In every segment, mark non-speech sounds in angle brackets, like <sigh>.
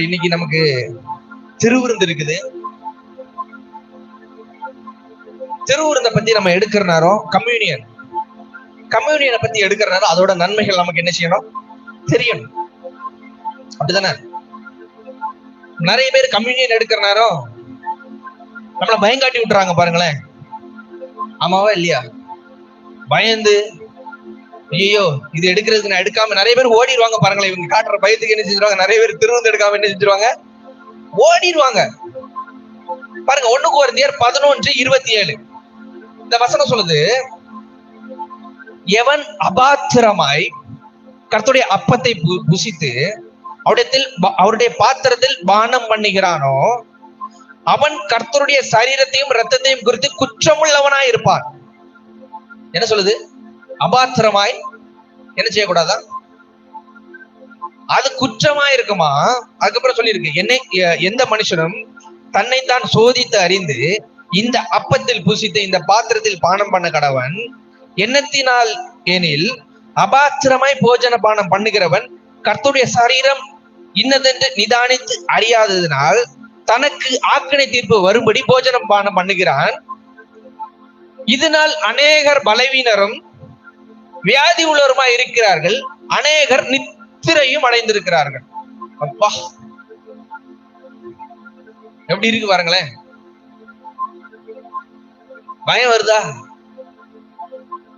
இன்னைக்கு நமக்கு திருவிருந்து இருக்குது. திருவிருந்தை பத்தி நம்ம எடுக்கிற நேரம் கம்யூனியன் கம்யூனியனை பத்தி எடுக்கிற நேரம் அதோட நன்மைகள் நமக்கு என்ன செய்யணும்? தெரியணும். அப்படிதானே? நிறைய பேர் கம்யூனியன் எடுக்கிற நேரம் நம்மள பயங்காட்டி விட்டுறாங்க பாருங்களேன். ஆமாவா இல்லையா? பயந்து ஐயோ இது எடுக்கிறதுக்கு நான் எடுக்காம நிறைய பேர் ஓடிடுவாங்க பாருங்களேன். இவங்க காட்டுற பயத்துக்கு என்ன செஞ்சிருவாங்க? நிறைய பேர் திருவிருந்து எடுக்காம என்ன செஞ்சிருவாங்க? ஓடிடுவாங்க. பாருங்க ஒண்ணுக்கு ஒரு நேர் பதினொன்று இருபத்தி ஏழு இந்த வசனம் சொல்லுது எவன் அபாத்திரமாய் கர்த்தருடைய அப்பத்தை புசித்து அவரிடத்தில் அவருடைய பாத்திரத்தில் பானம் பண்ணுகிறானோ அவன் கர்த்தருடைய சரீரத்தையும் ரத்தத்தையும் குறித்து குற்றமுள்ளவனாய் இருப்பான் என்ன சொல்லுது? அபாத்திரமாய் என்ன செய்யக்கூடாதா? அது குற்றமா இருக்குமா அதுக்கப்புறம் சொல்லியிருக்கு என்னை எந்த மனுஷனும் தன்னைத்தான் சோதித்து அறிந்து இந்த அப்பத்தில் புசித்து இந்த பாத்திரத்தில் பானம் பண்ண கடவன் எண்ணத்தினால் எனில் அபாத்திரமாய் போஜன பானம் பண்ணுகிறவன் கர்த்தருடைய சரீரம் இன்னதென்று நிதானித்து அறியாததினால் தனக்கு ஆக்கினை தீர்ப்பு வரும்படி போஜனம் பானம் பண்ணுகிறான். இதனால் அநேகர் பலவீனரும் வியாதி உள்ளவருமாய் இருக்கிறார்கள். அநேகர் நித்திரையும் அடைந்திருக்கிறார்கள். அப்பா. எப்படி இருக்கு பாருங்களேன். பயம் வருதா?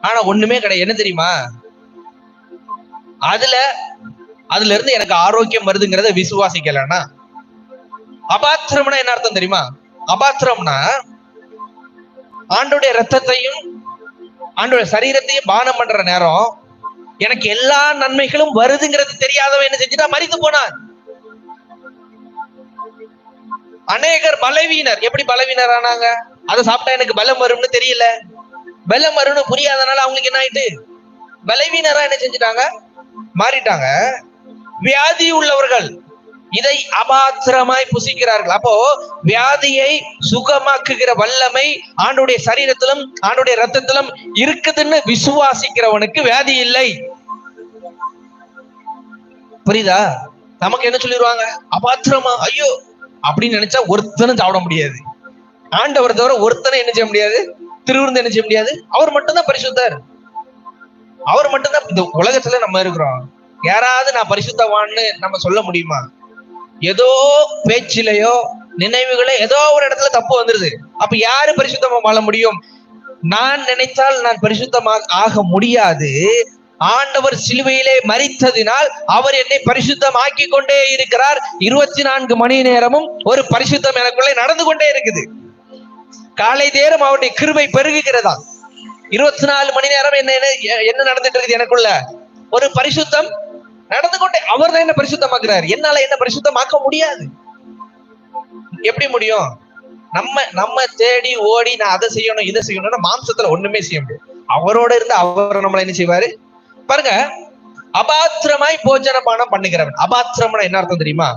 ஆனா ஒண்ணுமே கிடையாது. என்ன தெரியுமா? அதுல அதுல இருந்து எனக்கு ஆரோக்கியம் வருதுங்கிறத விசுவாசிக்கலன்னா அபாத்திரம்னா என்ன அர்த்தம் தெரியுமா? அபாத்திரம்னா ஆண்டுடைய ரத்தத்தையும் ஆண்டோட சரீரத்தையும் பானம் பண்ற நேரம் எனக்கு எல்லா நன்மைகளும் வருதுங்கிறது தெரியாதவன் என்ன செஞ்சுட்டா மறித்து போனான். அநேகர் பலவீனர். எப்படி பலவீனர் ஆனாங்க? அதை சாப்பிட்டா எனக்கு பலம் வரும்னு தெரியல. பலம் வரும்னு புரியாதனால அவங்களுக்கு என்ன ஆயிட்டு? பலவீனரா என்ன செஞ்சுட்டாங்க? மாறிட்டாங்க. வியாதி உள்ளவர்கள். இதை அபாத்திரமாய் புசிக்கிறார்கள். அப்போ வியாதியை சுகமாக்குகிற வல்லமை ஆண்டுடைய சரீரத்திலும் ஆண்டுடைய ரத்தத்திலும் இருக்குதுன்னு விசுவாசிக்கிறவனுக்கு வியாதி இல்லை. புரியுதா? நமக்கு என்ன சொல்லிடுவாங்க அபாத்திரமா? ஐயோ! அப்படின்னு நினைச்சா ஒருத்தனும் சாப்பிட முடியாது. ஆண்டவர் தவிர ஒருத்தனை என்ன செய்ய முடியாது? திருவிருந்து என்ன செய்ய முடியாது? அவர் மட்டும்தான் பரிசுத்தர். அவர் மட்டும்தான் இந்த உலகத்துல நம்ம இருக்கிறோம். யாராவது நான் பரிசுத்தவான்னு நம்ம சொல்ல முடியுமா? ஏதோ பேச்சிலையோ நினைவுகளோ ஏதோ ஒரு இடத்துல தப்பு வந்துருது. அப்ப யாரு பரிசுத்தமா வாழ முடியும்? நான் நினைத்தால் நான் பரிசுத்தமாக ஆக முடியாது. ஆண்டவர் சிலுவையிலே மறித்ததினால் அவர் என்னை பரிசுத்தமாக்கி கொண்டே இருக்கிறார். இருபத்தி நான்கு மணி நேரமும் ஒரு பரிசுத்தம் எனக்குள்ளே நடந்து கொண்டே இருக்குது. காலை நேரம் அவருடைய கிருபை பெருகுகிறதா? இருபத்தி நாலு மணி நேரம் என்ன- என்ன நடந்துட்டு இருக்குது எனக்குள்ள? ஒரு பரிசுத்தம் நடந்து கொண்டே அவர் தான் என்ன பரிசுத்தமாக்குறாரு. என்னால என்ன பரிசுத்தமாக்க முடியாது. எப்படி முடியும்? நம்ம நம்ம தேடி ஓடி நான் அதை செய்யணும் இதை செய்யணும்னா மாம்சத்துல ஒண்ணுமே செய்ய முடியாது. அவரோட இருந்து அவர் நம்மள என்ன செய்வாரு? பாருங்க அபாத்திரமாய் போஜன பானம் பண்ணுகிறவன். அபாத்திரம்னா என்ன அர்த்தம் தெரியுமா?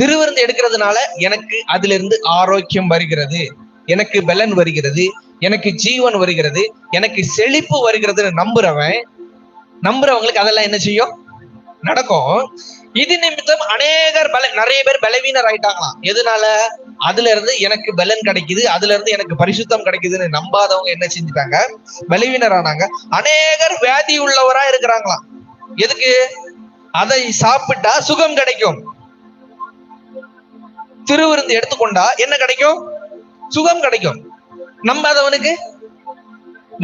திருவிருந்து எடுக்கிறதுனால எனக்கு அதுல இருந்து ஆரோக்கியம் வருகிறது. எனக்கு பலன் வருகிறது. எனக்கு ஜீவன் வருகிறது. எனக்கு செழிப்பு வருகிறதுன்னு நம்புறவன் நம்புறவங்களுக்கு அதெல்லாம் என்ன செய்யும்? நடக்கும். இது நிமித்தம் அநேகர் பல நிறைய பேர் பலவீனர் ஆயிட்டாங்களாம். எதனால? அதுல இருந்து எனக்கு பலன் கிடைக்குது அதுல இருந்து எனக்கு பரிசுத்தம் கிடைக்குதுன்னு நம்பாதவங்க என்ன செஞ்சுட்டாங்க? பலவீனர் ஆனாங்க. அநேகர் வியாதி உள்ளவரா இருக்கிறாங்களாம். எதுக்கு? அதை சாப்பிட்டா சுகம் கிடைக்கும். திருவிருந்து எடுத்துக்கொண்டா என்ன கிடைக்கும்? சுகம் கிடைக்கும். நம்பாதவனுக்கு?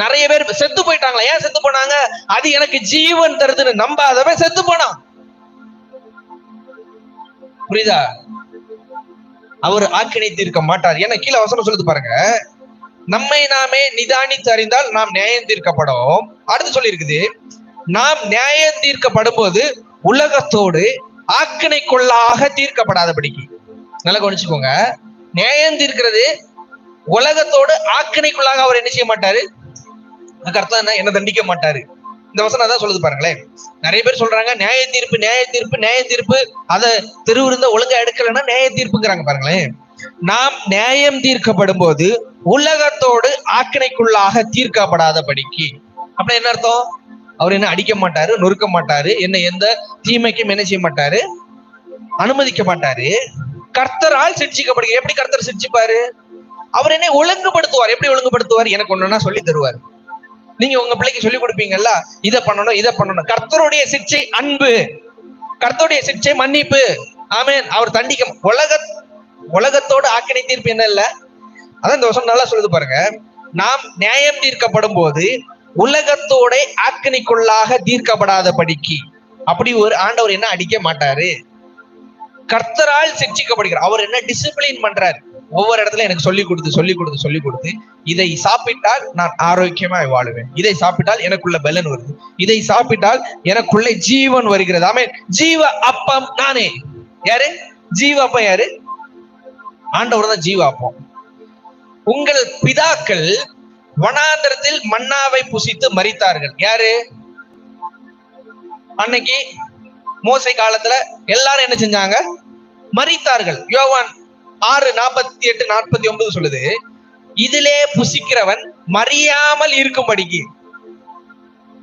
நிறைய பேர் செத்து போயிட்டாங்களா? ஏன் செத்து போனாங்க? அது எனக்கு ஜீவன் தருதுன்னு நம்பாதவன் செத்து போனான். புரியுதா? அவர் ஆக்கினை தீர்க்க மாட்டார். ஏன்னா கீழே வசனம் சொல்லுது பாருங்க. நம்மை நாமே நிதானித்து அறிந்தால் நாம் நியாயம் தீர்க்கப்படும். அடுத்து சொல்லியிருக்குது நாம் நியாயம் தீர்க்கப்படும் போது உலகத்தோடு ஆக்கினைக்குள்ளாக தீர்க்கப்படாதபடிக்கு. நல்லா கவனிச்சுக்கோங்க. நியாயம் தீர்க்கிறது உலகத்தோடு ஆக்கினைக்குள்ளாக அவர் என்ன செய்ய மாட்டாரு? அதுக்கு அர்த்தம் என்ன? என்ன தண்டிக்க மாட்டாரு. இந்த வசனம் தான் சொல்லுது பாருங்களேன். நிறைய பேர் சொல்றாங்க நியாய தீர்ப்பு நியாய தீர்ப்பு நியாய தீர்ப்பு. அதை திருவிருந்த ஒழுங்கா எடுக்கலைன்னா நியாய தீர்ப்புங்கிறாங்க பாருங்களேன். நாம் நியாயம் தீர்க்கப்படும் போது உலகத்தோடு ஆக்கினைக்குள்ளாக தீர்க்கப்படாதபடிக்கு. அப்படி என்ன அர்த்தம்? அவர் என்ன அடிக்க மாட்டாரு நொறுக்க மாட்டாரு என்ன எந்த தீமைக்கும் என்ன செய்ய மாட்டாரு? அனுமதிக்க மாட்டாரு. கர்த்தரால் சிரிச்சிக்கப்படுகிறது எப்படி கர்த்தர் சிரிச்சுப்பாரு அவர் என்ன ஒழுங்குபடுத்துவார். எப்படி ஒழுங்குபடுத்துவார்? எனக்கு ஒண்ணுன்னா சொல்லி தருவார். நீங்க உங்க பிள்ளைக்கு சொல்லி கொடுப்பீங்கல்ல இதை பண்ணணும் இதை பண்ணணும். கர்த்தருடைய சிக்ஷை அன்பு. கர்த்தருடைய சிக்ஷை மன்னிப்பு. ஆமேன். அவர் தண்டிக்க உலக உலகத்தோடு ஆக்கினை தீர்ப்பு என்ன இல்ல? அதான் இந்த வருஷம் நல்லா சொல்லுது பாருங்க. நாம் நியாயம் தீர்க்கப்படும் போது உலகத்தோட ஆக்கினைக்குள்ளாக தீர்க்கப்படாத படிக்கு அப்படி ஒரு ஆண்டவர் என்ன அடிக்க மாட்டாரு? கர்த்தரால் சிக்ஷிக்கப்படுகிறார். அவர் என்ன டிசிப்ளின் பண்றாரு? ஒவ்வொரு இடத்துல எனக்கு சொல்லி கொடுத்து சொல்லி கொடுத்து சொல்லி கொடுத்து இதை சாப்பிட்டால் நான் ஆரோக்கியமாய் வாழுவேன். இதை சாப்பிட்டால் எனக்குள்ள பலன் வருது. இதை சாப்பிட்டால் எனக்குள்ள ஜீவன் வருகிறது. ஆமே ஜீவ அப்பம் நானே. யாரு? ஜீவ அப்பம் யாரு? ஆண்டவர் தான் ஜீவ அப்பம். உங்கள் பிதாக்கள் வனாந்தரத்தில் மன்னாவை புசித்து மறித்தார்கள் யாரு? அன்னைக்கு மோசை காலத்துல எல்லாரும் என்ன செஞ்சாங்க? மறித்தார்கள் யோவான் ஆறு நாற்பத்தி எட்டு நாற்பத்தி ஒன்பது சொல்லுது. இதிலே புசிக்கிறவன் மறியாமல் இருக்கும்படிக்கு.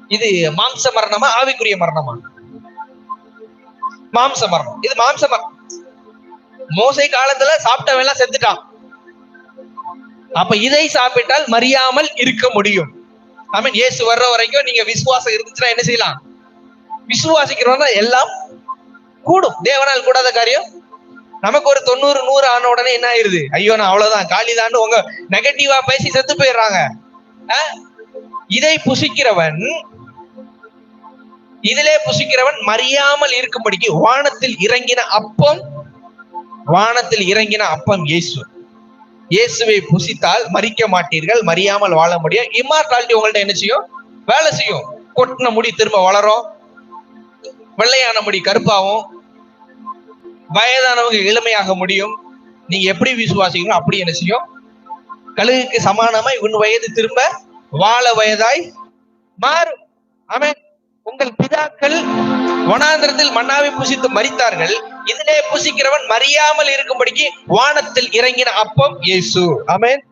இது மாம்ச மரணமா ஆவிக்குரிய மரணமா? மாம்ச மரணம். இது மாம்ச மரணம். மோசை காலத்துல சாப்பிட்டவன் எல்லாம் செத்துட்டான். அப்ப இதை சாப்பிட்டால் மறியாமல் இருக்க முடியும். ஆமீன் இயேசு வர்ற வரைக்கும் நீங்க விசுவாசம் இருந்துச்சுன்னா என்ன செய்யலாம்? விசுவாசிக்கிறோம்னா எல்லாம் கூடும். தேவனால் கூடாத காரியம் நமக்கு ஒரு தொண்ணூறு நூறு ஆன உடனே என்ன ஆயிருது? ஐயோ நான் அவ்வளவுதான். காலிதான்னு உங்க நெகட்டிவா பேசி செத்து போயிடுறாங்க. இதை புசிக்கிறவன் இதிலே புசிக்கிறவன் மறியாமல் இருக்கும்படிக்கு வானத்தில் இறங்கின அப்பம் வானத்தில் இறங்கின அப்பம் இயேசு. இயேசுவை புசித்தால் மறிக்க மாட்டீர்கள் மறியாமல் வாழ முடியும் இம்மார்டாலிட்டி உங்கள்ட்ட என்ன செய்யும்? வேலை செய்யும். கொட்டின முடி திரும்ப வளரும். வெள்ளையான முடி கருப்பாவும் வயதானவங்க இளமையாக முடியும். நீங்க எப்படி விசுவாசிக்கணும் அப்படி என்ன செய்யும்? கழுகுக்கு சமானமாய் உன் வயது திரும்ப வாழ வயதாய் மாறும். ஆமே உங்கள் பிதாக்கள் வனாந்திரத்தில் மன்னாவை புசித்து மறித்தார்கள் இதிலே புசிக்கிறவன் மறியாமல் இருக்கும்படிக்கு வானத்தில் இறங்கின அப்பம் இயேசு. ஆமென்.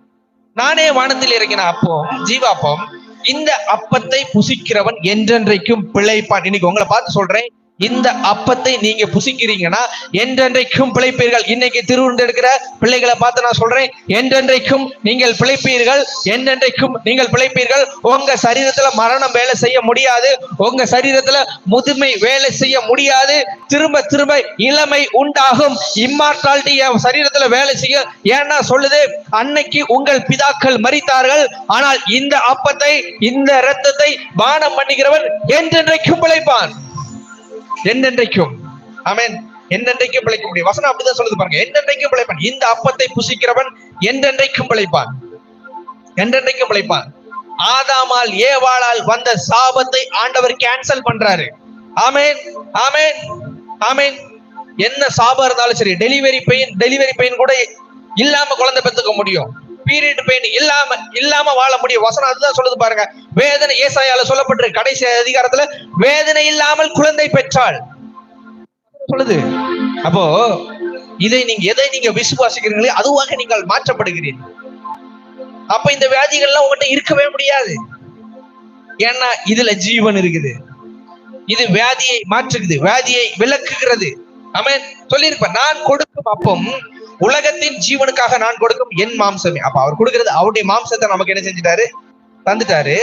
நானே வானத்தில் இறங்கின அப்பம் ஜீவாப்பம். இந்த அப்பத்தை புசிக்கிறவன் என்றென்றைக்கும் பிழைப்பான். இன்னைக்கு உங்களை பார்த்து சொல்றேன். இந்த அப்பத்தை நீங்க புசிக்கிறீங்கன்னா என்றென்றைக்கும் பிழைப்பீர்கள். இன்னைக்கு திருவிருந்து எடுக்கிற பிள்ளைகளை பார்த்து நான் சொல்றேன். என்றென்றைக்கும் நீங்கள் பிழைப்பீர்கள். என்றென்றைக்கும் நீங்கள் பிழைப்பீர்கள். உங்க சரீரத்துல மரணம் வேலை செய்ய முடியாது. உங்க சரீரத்துல முதுமை வேலை செய்ய முடியாது. திரும்ப திரும்ப இளமை உண்டாகும். இம்மார்டாலிட்டி என் சரீரத்துல வேலை செய்ய ஏன்னா சொல்லுது அன்னைக்கு உங்கள் பிதாக்கள் மறித்தார்கள் ஆனால் இந்த அப்பத்தை இந்த இரத்தத்தை பானம் பண்ணுகிறவன் என்றென்றைக்கும் பிழைப்பான். என்னென்றைக்கும் ஆமேன் என்னென்றைக்கும் பிழைக்க முடியும். வசனம் அப்படிதான் சொல்லுது பாருங்க. என்றென்றைக்கும் பிழைப்பான். இந்த அப்பத்தை புசிக்கிறவன் என்றென்றைக்கும் பிழைப்பான். என்றென்றைக்கும் பிழைப்பான். ஆதாமால் ஏவாளால் வந்த சாபத்தை ஆண்டவர் கேன்சல் பண்றாரு. ஆமேன் ஆமேன் ஆமேன். என்ன சாபம் இருந்தாலும் சரி டெலிவரி பெயின் டெலிவரி பெயின் கூட இல்லாம குழந்தை பெத்துக்க முடியும். பீரியட் பெயின் இல்லாம இல்லாம வாழ முடியும். வசனம் அதுதான் சொல்லுது பாருங்க. வேதனை ஏசாயால சொல்லப்பட்டிருக்கு. கடைசி அதிகாரத்துல வேதனை இல்லாமல் குழந்தை பெற்றாள். சொல்லுது. அப்போ இதை நீங்க எதை நீங்க விசுவாசிக்கிறீங்களே அதுவாக நீங்கள் மாற்றப்படுகிறீர்கள் அப்ப இந்த வியாதிகள்லாம் உங்ககிட்ட இருக்கவே முடியாது. ஏன்னா இதுல ஜீவன் இருக்குது. இது வியாதியை மாற்றுகிறது. வியாதியை விளக்குகிறது. ஆமென். சொல்லியிருப்பேன். நான் கொடுக்கும் அப்பம் உலகத்தின் ஜீவனுக்காக நான் கொடுக்கும் என் மாம்சமே. அப்ப அவர் கொடுக்கிறது அவருடைய மாம்சத்தை நமக்கு என்ன செஞ்சிட்டாரு? தந்துட்டாரு.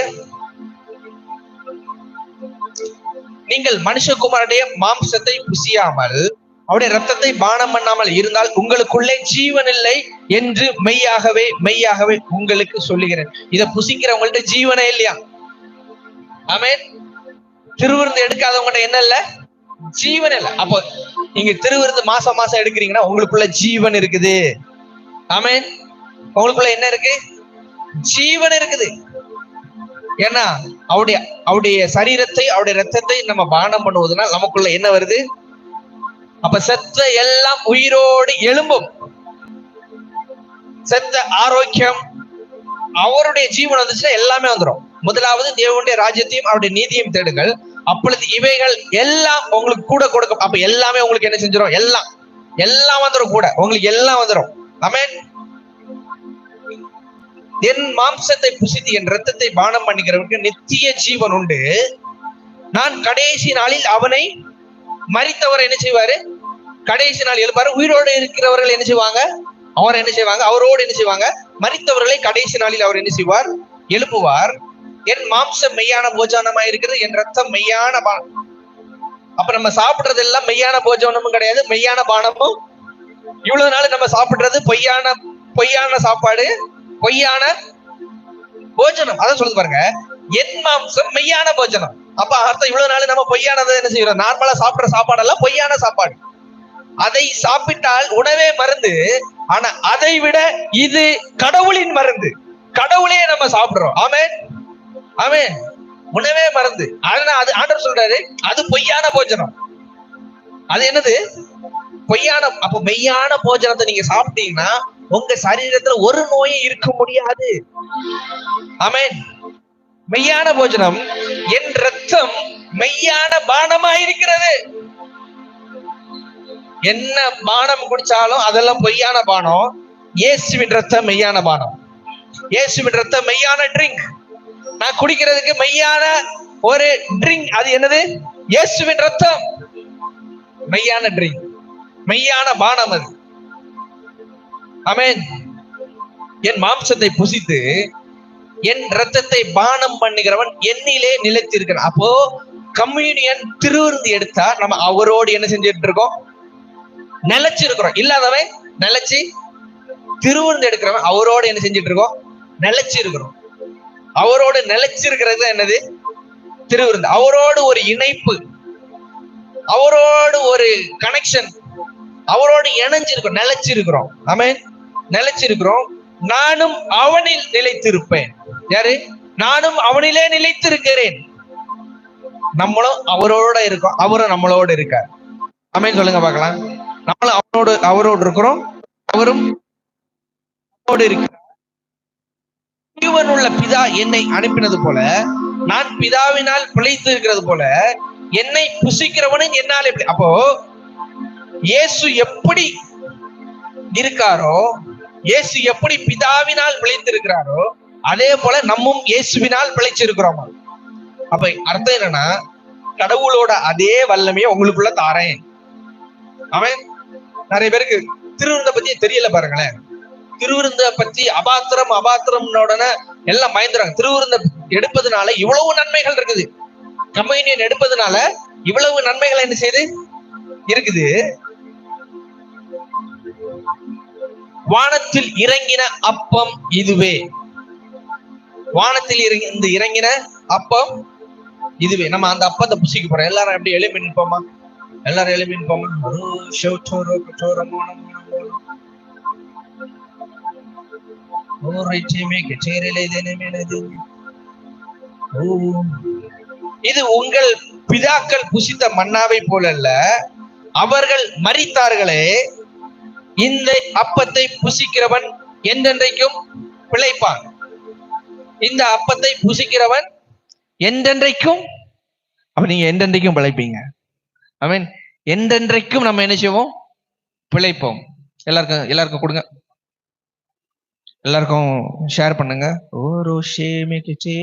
நீங்கள் மனுஷகுமாரனுடைய மாம்சத்தை புசியாமல் அவருடைய ரத்தத்தை பானம் பண்ணாமல் இருந்தால் உங்களுக்குள்ளே ஜீவன் இல்லை என்று மெய்யாகவே மெய்யாகவே உங்களுக்கு சொல்லுகிறேன். இதை புசிக்கிறவங்கள்ட்ட ஜீவனே இல்லையா? ஆமே திருவிருந்து எடுக்காதவங்கள்ட்ட என்ன இல்ல? ஜீவன் இல்ல அப்போ நீங்க திருவிருந்து மாசம் மாசம் எடுக்கிறீங்கன்னா உங்களுக்குள்ள ஜீவன் இருக்குது. ஆமென். உங்களுக்குள்ள என்ன இருக்கு? ஜீவன் இருக்குது. ஏன்னா அவருடைய அவருடைய சரீரத்தை அவருடைய ரத்தத்தை நம்ம பானம் பண்ணுவதுன்னா நமக்குள்ள என்ன வருது? அப்ப செத்த எல்லாம் உயிரோடு எழும்பும். செத்த ஆரோக்கியம் அவருடைய ஜீவன் வந்துச்சுன்னா எல்லாமே வந்துடும் முதலாவது தேவனுடைய ராஜ்யத்தையும் அவருடைய நீதியையும் தேடுங்கள். அப்பொழுது இவைகள் எல்லாம் உங்களுக்கு கூட கொடுக்கும் அப்ப எல்லாமே உங்களுக்கு என்ன செஞ்சிடும் எல்லாம். எல்லாம் வந்துடும் கூட. உங்களுக்கு எல்லாம் வந்துடும் அமேன் என் மாம்சத்தை புசித்து என் ரத்தத்தை பானம் பண்ணிக்கிறவனுக்கு நித்திய ஜீவன் உண்டு. நான் கடைசி நாளில் அவனை மறித்தவர் என்ன செய்வாரு? கடைசி நாள் எழுப்பாரு. உயிரோடு இருக்கிறவர்கள் என்ன செய்வாங்க? அவர் என்ன செய்வாங்க? அவரோடு என்ன செய்வாங்க? மறித்தவர்களை கடைசி நாளில் அவர் என்ன செய்வார்? எழுப்புவார். என் மாம்சம் மெய்யான போஜனமா இருக்கிறது என் ரத்தம் மெய்யான பானம் அப்ப நம்ம சாப்பிடுறது எல்லாம் மெய்யான போஜனமும் கிடையாது மெய்யான பானமும். இவ்வளவு நாள் நம்ம சாப்பிடுறது பொய்யான பொய்யான சாப்பாடு பொய்யான போஜனம். அதான் சொல்லுது பாருங்க. என் மாம்சம் மெய்யான போஜனம். அப்ப அர்த்தம் இவ்வளவு நாள் நம்ம பொய்யானதை என்ன செய்யறோம்? நார்மலா சாப்பிடுற சாப்பாடெல்லாம் பொய்யான சாப்பாடு. அதை சாப்பிட்டால் உணவே மருந்து. ஆனா அதை விட இது கடவுளின் மருந்து. கடவுளையே நம்ம சாப்பிடுறோம். ஆமே ஆமென் உணவே மறந்து. ஆனா அது ஆண்டவர் சொல்றாரு அது பொய்யான போஜனம். அது என்னது? பொய்யான அப்ப மெய்யான போஜனத்தை நீங்க சாப்பிட்டீங்கன்னா உங்க சரீரத்துல ஒரு நோயும் இருக்க முடியாது. ஆமேன். மெய்யான போஜனம் என் ரத்தம் மெய்யான பானமா இருக்கிறது என்ன பானம் குடிச்சாலும் அதெல்லாம் பொய்யான பானம். இயேசுவின் ரத்தம் மெய்யான பானம். இயேசுவின் ரத்தம் மெய்யான ட்ரிங்க் நான் குடிக்கிறதுக்கு மெய்யான ஒரு ட்ரிங்க் அது என்னது? இயேசுவின் ரத்தம். மெய்யான ட்ரிங்க் மெய்யான பானம் அது. அமேன் என் மாம்சத்தை புசித்து என் ரத்தத்தை பானம் பண்ணுகிறவன் என்னிலே நிலைத்திருக்கிறான். அப்போ கம்யூனியன் திருவிருந்து எடுத்தா நம்ம அவரோடு என்ன செஞ்சுட்டு இருக்கோம் நிலைச்சிருக்கிறோம். இல்லாதவன் நிலைச்சு திருவிருந்து எடுக்கிறவன் அவரோட என்ன செஞ்சுட்டு இருக்கோம் நிலைச்சு இருக்கிறோம் அவரோட நிலைச்சிருக்கிறது என்னது? திருவிருந்து அவரோடு ஒரு இணைப்பு. அவரோடு ஒரு கனெக்ஷன் அவரோடு இணைஞ்சிருக்கோம் நிலைச்சிருக்கிறோம். ஆமென் நிலைச்சிருக்கிறோம். நானும் அவனில் நிலைத்திருப்பேன். யாரு? நானும் அவனிலே நிலைத்திருக்கிறேன். நம்மளும் அவரோட இருக்கோம். அவரும் நம்மளோட இருக்கார். ஆமென் சொல்லுங்க பார்க்கலாம். நம்மளும் அவனோடு அவரோடு இருக்கிறோம். அவரும் நம்மோடு இருக்கிறார் ஜீவனுள்ள பிதா என்னை அனுப்பினது போல நான் பிதாவினால் பிழைத்து இருக்கிறது போல என்னை புசிக்கிறவனும் என்னால் எப்படி அப்போ இயேசு எப்படி இருக்காரோ இயேசு எப்படி பிதாவினால் பிழைத்திருக்கிறாரோ அதே போல நம்மும் இயேசுவினால் பிழைச்சிருக்கிறோமா? அப்ப அர்த்தம் என்னன்னா கடவுளோட அதே வல்லமையை உங்களுக்குள்ள தாரேன். அவன் நிறைய பேருக்கு திருவிருந்த பத்தி தெரியல பாருங்களேன். திருவிருந்த பத்தி அபாத்திரம் அபாத்திரம்னோடன எல்லாம் பயந்துறாங்க திருவிருந்த எடுப்பதுனால இவ்வளவு நன்மைகள் இருக்குது. கம்யூனியன் எடுப்பதுனால இவ்வளவு நன்மைகள் என்ன செய்யுது? இருக்குது. வானத்தில் இறங்கின அப்பம் இதுவே. வானத்தில் இறங்கி இந்த இறங்கின அப்பம் இதுவே. நம்ம அந்த அப்பத்தை புசிக்க போறோம். எல்லாரும் எப்படி எழுப்பி நிற்போமா எல்லாரும் எழுப்பி நிற்போமா இது. உங்கள் பிதாக்கள் புசித்த மன்னாவை போலல்ல அவர்கள் மறித்தார்களே இந்த அப்பத்தை புசிக்கிறவன் என்றென்றைக்கும் பிழைப்பான். இந்த அப்பத்தை புசிக்கிறவன் என்றென்றைக்கும் அப்ப நீங்க என்றென்றைக்கும் பிழைப்பீங்க. ஐ மீன் என்றென்றைக்கும் நம்ம என்ன செய்வோம்? பிழைப்போம். எல்லாருக்கும் எல்லாருக்கும் கொடுங்க. எல்லாருக்கும் ஷேர் பண்ணுங்க. ஓரோ ஷேமே கிச்சே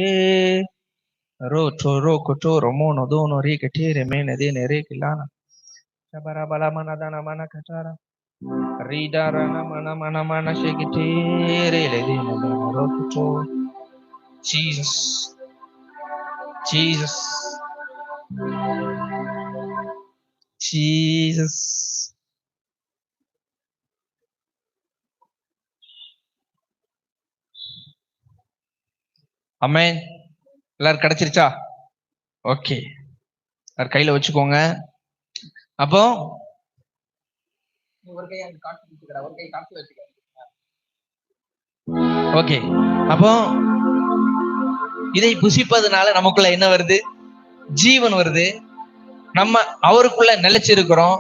ரோ டோ ரோ குட்டோ ரொமோ நொதோ நொரி கட்டே ரெமே நதே நெரே கிலானா சபரா பலா மன தான மன கட்டாரா. ரீடா மன மன மன ஷேகிட்டே ரே லெதே நதே ரோ குட்டோ. ஜீசஸ் ஜீசஸ் ஜீசஸ் அமேன் எல்லாரும் கிடைச்சிருச்சா? ஓகே எல்லாரும் கையில வச்சுக்கோங்க. அப்போ ஓகே அப்போ இதை புசிப்பதனால நமக்குள்ள என்ன வருது? ஜீவன் வருது. நம்ம அவருக்குள்ள நிலைச்சிருக்கிறோம்.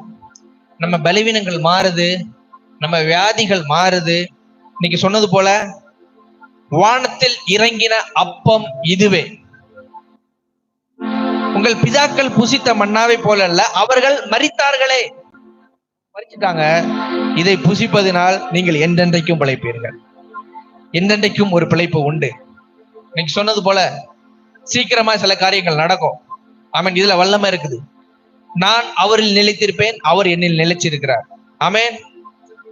நம்ம பலவீனங்கள் மாறுது. நம்ம வியாதிகள் மாறுது. இன்னைக்கு சொன்னது போல வானத்தில் இறங்கின அப்பம் இதுவே. உங்கள் பிதாக்கள் புசித்த மன்னாவை போல அல்ல அவர்கள் மறித்தார்களே மறிச்சிட்டாங்க இதை புசிப்பதினால் நீங்கள் என்றென்றைக்கும் பிழைப்பீர்கள். என்றென்றைக்கும் ஒரு பிழைப்பு உண்டு. நீங்க சொன்னது போல சீக்கிரமா சில காரியங்கள் நடக்கும். ஆமீன். இதுல வல்லமை இருக்குது. நான் அவரில் நிலைத்திருப்பேன் அவர் என்னில் நிலைச்சிருக்கிறார் ஆமேன்.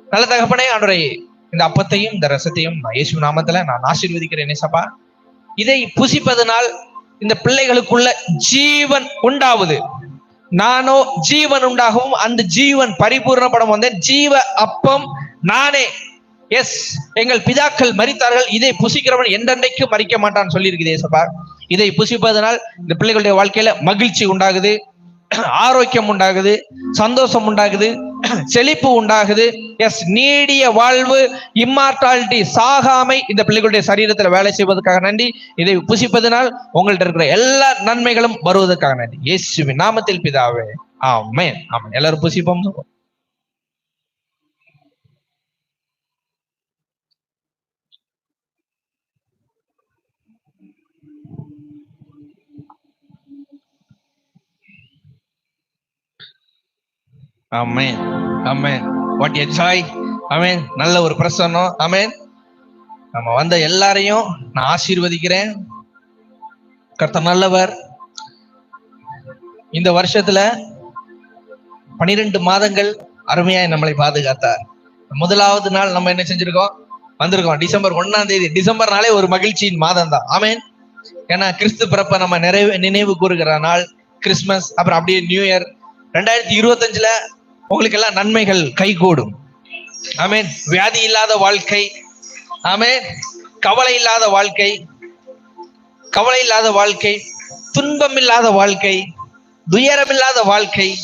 நல்ல தகப்பனே அன்றைய இந்த அப்பத்தையும் இந்த ரசத்தையும் நான் இயேசு நாமத்துல நான் ஆசீர்வதிக்கிறேன் சபா இதை புசிப்பதனால் இந்த பிள்ளைகளுக்குள்ள ஜீவன் உண்டாவது. நானோ ஜீவன் உண்டாகவும் அந்த ஜீவன் பரிபூர்ணப்படம் வந்தேன் ஜீவ அப்பம் நானே. எஸ் எங்கள் பிதாக்கள் மறித்தார்கள் இதை புசிக்கிறவன் என்றென்றைக்கும் மறிக்க மாட்டான்னு சொல்லியிருக்குது ஏசப்பா. இதை புசிப்பதனால் இந்த பிள்ளைகளுடைய வாழ்க்கையில மகிழ்ச்சி உண்டாகுது ஆரோக்கியம் உண்டாகுது சந்தோஷம் உண்டாகுது <clears throat> செழிப்பு உண்டாகுது. எஸ் நீடிய வாழ்வு இம்மார்டாலிட்டி சாகாமை இந்த பிள்ளைகளுடைய சரீரத்துல வேலை செய்வதற்காக நன்றி. இதை புசிப்பதனால் உங்கள்ட்ட இருக்கிற எல்லா நன்மைகளும் வருவதற்காக நன்றி. இயேசுவின் நாமத்தில் பிதாவே. ஆமே ஆமாம் எல்லாரும் புசிப்போம். ஆமென் ஆமென் வாட் எ ஜாய் ஆமென் நல்ல ஒரு பிரசன்னம். ஆமென் நம்ம வந்த எல்லாரையும் நான் ஆசீர்வதிக்கிறேன். கர்த்த நல்லவர். இந்த வருஷத்துல பனிரெண்டு மாதங்கள் அருமையாய் நம்மளை பாதுகாத்தார். முதலாவது நாள் நம்ம என்ன செஞ்சிருக்கோம்? வந்திருக்கோம். டிசம்பர் ஒன்னாம் தேதி. டிசம்பர்னாலே ஒரு மகிழ்ச்சியின் மாதம் தான். ஆமேன் ஏன்னா கிறிஸ்து பிறப்ப நம்ம நிறைவு நினைவு கூறுகிற நாள் கிறிஸ்மஸ் அப்புறம் அப்படியே நியூ இயர். ரெண்டாயிரத்தி இருபத்தஞ்சுல உங்களுக்கு எல்லாம் நன்மைகள் கைகூடும். ஆமேன். வியாதி இல்லாத வாழ்க்கை. ஆமென். கவலை இல்லாத வாழ்க்கை. கவலை இல்லாத வாழ்க்கை. துன்பம் இல்லாத வாழ்க்கை. துயரம் இல்லாத வாழ்க்கை.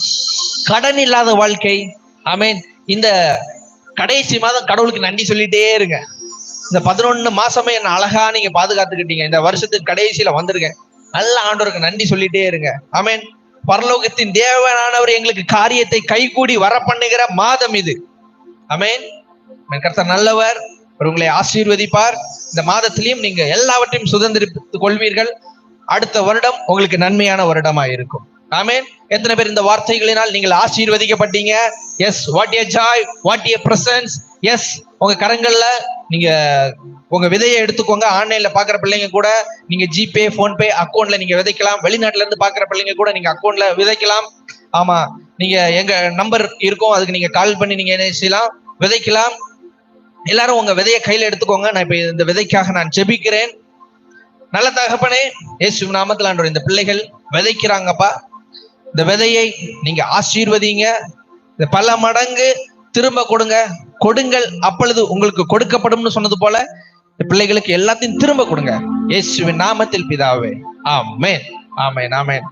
கடன் இல்லாத வாழ்க்கை. ஆமேன். இந்த கடைசி மாதம் கடவுளுக்கு நன்றி சொல்லிட்டே இருங்க. இந்த பதினொன்னு மாசமே என்ன அழகா நீங்க பாதுகாத்துக்கிட்டீங்க. இந்த வருஷத்துக்கு கடைசியில வந்திருக்கேன். நல்ல ஆண்டோருக்கு நன்றி சொல்லிட்டே இருங்க. ஆமேன். பரலோகத்தின் தேவனானவர் எங்களுக்கு காரியத்தை கைகூடி வர பண்ணுகிற மாதம் இது. அமேன் கர்த்தர் நல்லவர். உங்களை ஆசீர்வதிப்பார். இந்த மாதத்திலையும் நீங்க எல்லாவற்றையும் சுதந்திரித்துக் கொள்வீர்கள். அடுத்த வருடம் உங்களுக்கு நன்மையான வருடமா இருக்கும். ஆமேன் எத்தனை பேர் இந்த வார்த்தைகளினால் நீங்கள் ஆசீர்வதிக்கப்பட்டீங்க? Yes what a joy what a presence yes உங்க கரங்கள்ல நீங்க உங்க விதையை எடுத்துக்கோங்க. ஆன்லைன்ல பாக்குற பிள்ளைங்க கூட நீங்க ஜிபே போன்பே அக்கௌண்ட்ல நீங்க விதைக்கலாம். வெளிநாட்டுல இருந்து பாக்குற பிள்ளைங்க கூட நீங்க அக்கௌண்ட்ல விதைக்கலாம். ஆமா நீங்க எங்க நம்பர் இருக்கும். அதுக்கு நீங்க கால் பண்ணி நீங்க என்ன செய்யலாம்? விதைக்கலாம். எல்லாரும் உங்க விதையை கையில எடுத்துக்கோங்க. நான் இப்ப இந்த விதைக்காக நான் ஜெபிக்கிறேன். நல்ல தகப்பனே ஏசு நாமத்தில் ஆண்டவர் இந்த பிள்ளைகள் விதைக்கிறாங்கப்பா. இந்த விதையை நீங்க ஆசீர்வதிங்க. இந்த பல மடங்கு திரும்ப கொடுங்க. கொடுங்கள். அப்பொழுது உங்களுக்கு கொடுக்கப்படும்னு சொன்னது போல இந்த பிள்ளைகளுக்கு எல்லாத்தையும் திரும்ப கொடுங்க. இயேசுவின் நாமத்தில் பிதாவே. ஆமேன். ஆமேன். ஆமேன்.